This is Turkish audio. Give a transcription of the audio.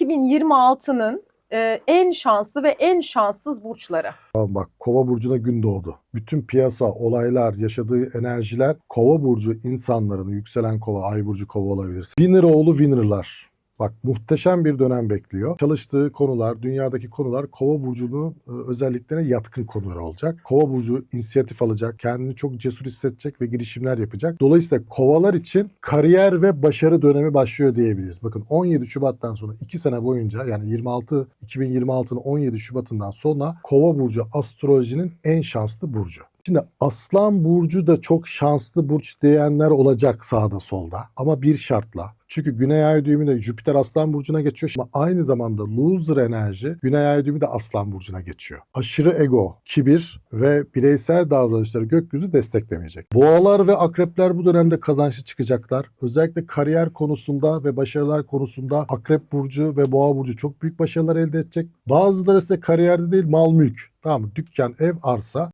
2026'nın e, en şanslı ve en şanssız burçları. Tamam bak kova burcuna gün doğdu. Bütün piyasa, olaylar, yaşadığı enerjiler kova burcu insanların, yükselen kova, ay burcu kova olabilir. Winner oğlu winner'lar. Bak muhteşem bir dönem bekliyor. Çalıştığı konular, dünyadaki konular Kova burcunun e, özelliklerine yatkın konular olacak. Kova burcu inisiyatif alacak, kendini çok cesur hissedecek ve girişimler yapacak. Dolayısıyla kovalar için kariyer ve başarı dönemi başlıyor diyebiliriz. Bakın 17 Şubat'tan sonra 2 sene boyunca yani 26 2026'nın 17 Şubat'ından sonra Kova burcu astrolojinin en şanslı burcu. Şimdi Aslan Burcu da çok şanslı burç diyenler olacak sağda solda. Ama bir şartla. Çünkü Güney Ay düğümü de Jüpiter Aslan Burcu'na geçiyor. Ama aynı zamanda loser enerji Güney Ay düğümü de Aslan Burcu'na geçiyor. Aşırı ego, kibir ve bireysel davranışları gökyüzü desteklemeyecek. Boğalar ve akrepler bu dönemde kazançlı çıkacaklar. Özellikle kariyer konusunda ve başarılar konusunda Akrep Burcu ve Boğa Burcu çok büyük başarılar ise edecek. Bazıları ise kariyerde değil mal mülk. Tamam? Dükkan, ev, arsa